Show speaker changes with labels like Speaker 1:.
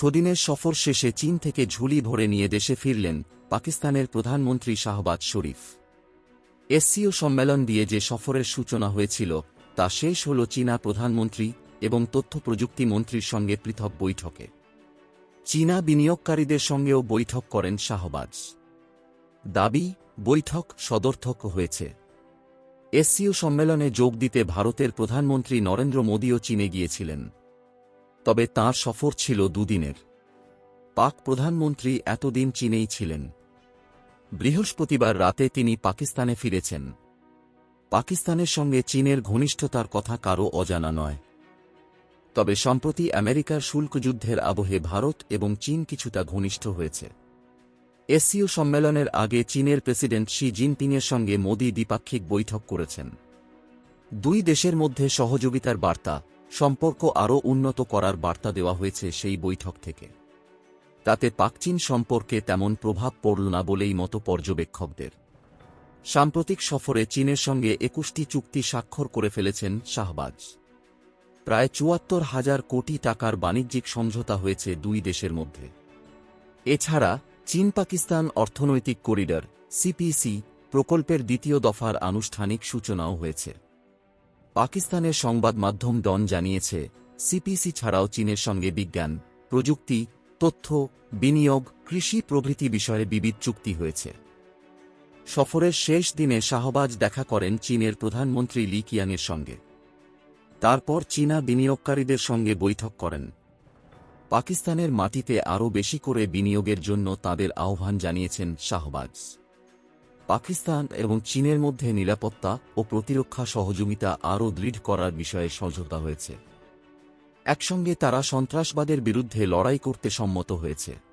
Speaker 1: ছদিনের সফর শেষে চীন থেকে ঝুলি ভরে নিয়ে দেশে ফিরলেন পাকিস্তানের প্রধানমন্ত্রী শাহবাজ শরীফ। এসসিও সম্মেলন দিয়ে যে সফরের সূচনা হয়েছিল, তা শেষ হল চীনা প্রধানমন্ত্রী এবং তথ্য প্রযুক্তি মন্ত্রীর সঙ্গে পৃথক বৈঠকে। চীনা বিনিয়োগকারীদের সঙ্গেও বৈঠক করেন শাহবাজ। দাবি, বৈঠক সদর্থক হয়েছে। এসসিও সম্মেলনে যোগ দিতে ভারতের প্রধানমন্ত্রী নরেন্দ্র মোদীও চীনে গিয়েছিলেন। তবে তাঁর সফর ছিল দুদিনের। পাক প্রধানমন্ত্রী এতদিন চীনেই ছিলেন। বৃহস্পতিবার রাতে তিনি পাকিস্তানে ফিরেছেন। পাকিস্তানের সঙ্গে চীনের ঘনিষ্ঠতার কথা কারও অজানা নয়। তবে সম্প্রতি আমেরিকার শুল্ক যুদ্ধের আবহে ভারত এবং চীন কিছুটা ঘনিষ্ঠ হয়েছে। এসসিও সম্মেলনের আগে চীনের প্রেসিডেন্ট শি জিনপিংয়ের সঙ্গে মোদি দ্বিপাক্ষিক বৈঠক করেছেন। দুই দেশের মধ্যে সহযোগিতার বার্তা সম্পর্ক আরও উন্নত করার বার্তা দেওয়া হয়েছে সেই বৈঠক থেকে। তাতে পাকচীন সম্পর্কে তেমন প্রভাব পড়ল না বলেই মতো পর্যবেক্ষকদের। সাম্প্রতিক সফরে চীনের সঙ্গে একুশটি চুক্তি স্বাক্ষর করে ফেলেছেন শাহবাজ। প্রায় চুয়াত্তর হাজার কোটি টাকার বাণিজ্যিক সমঝোতা হয়েছে দুই দেশের মধ্যে। এছাড়া চীন পাকিস্তান অর্থনৈতিক করিডর সিপিসি প্রকল্পের দ্বিতীয় দফার আনুষ্ঠানিক সূচনাও হয়েছে। পাকিস্তানের সংবাদ মাধ্যম ডন জানিয়েছে, সিপিসি ছাড়াও চীনের সঙ্গে বিজ্ঞান, প্রযুক্তি, তথ্য, বিনিয়োগ, কৃষি প্রভৃতি বিষয়ে বিবিধ চুক্তি হয়েছে। সফরের শেষ দিনে শাহবাজ দেখা করেন চীনের প্রধানমন্ত্রী লি কিয়াংয়ের সঙ্গে। তারপর চীনা বিনিয়োগকারীদের সঙ্গে বৈঠক করেন। পাকিস্তানের মাটিতে আরও বেশি করে বিনিয়োগের জন্য তাদের আহ্বান জানিয়েছেন শাহবাজ। পাকিস্তান এবং চীনের মধ্যে নিরাপত্তা ও প্রতিরক্ষা সহযোগিতা আরও দৃঢ় করার বিষয়ে সমঝোতা হয়েছে। একসঙ্গে তারা সন্ত্রাসবাদের বিরুদ্ধে লড়াই করতে সম্মত হয়েছে।